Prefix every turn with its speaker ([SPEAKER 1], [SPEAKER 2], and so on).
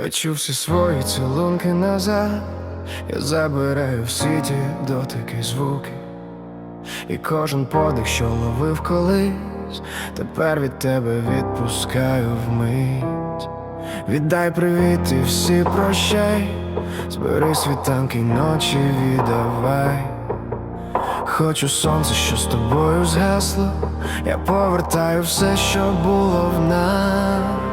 [SPEAKER 1] Хочу всі свої цілунки назад, я забираю всі ті дотики, звуки, і кожен подих, що ловив колись, тепер від тебе відпускаю вмить. Віддай привіт і всі прощай, збери світанки ночі віддавай. Хочу сонце, що з тобою згасло, я повертаю все, що було в нас.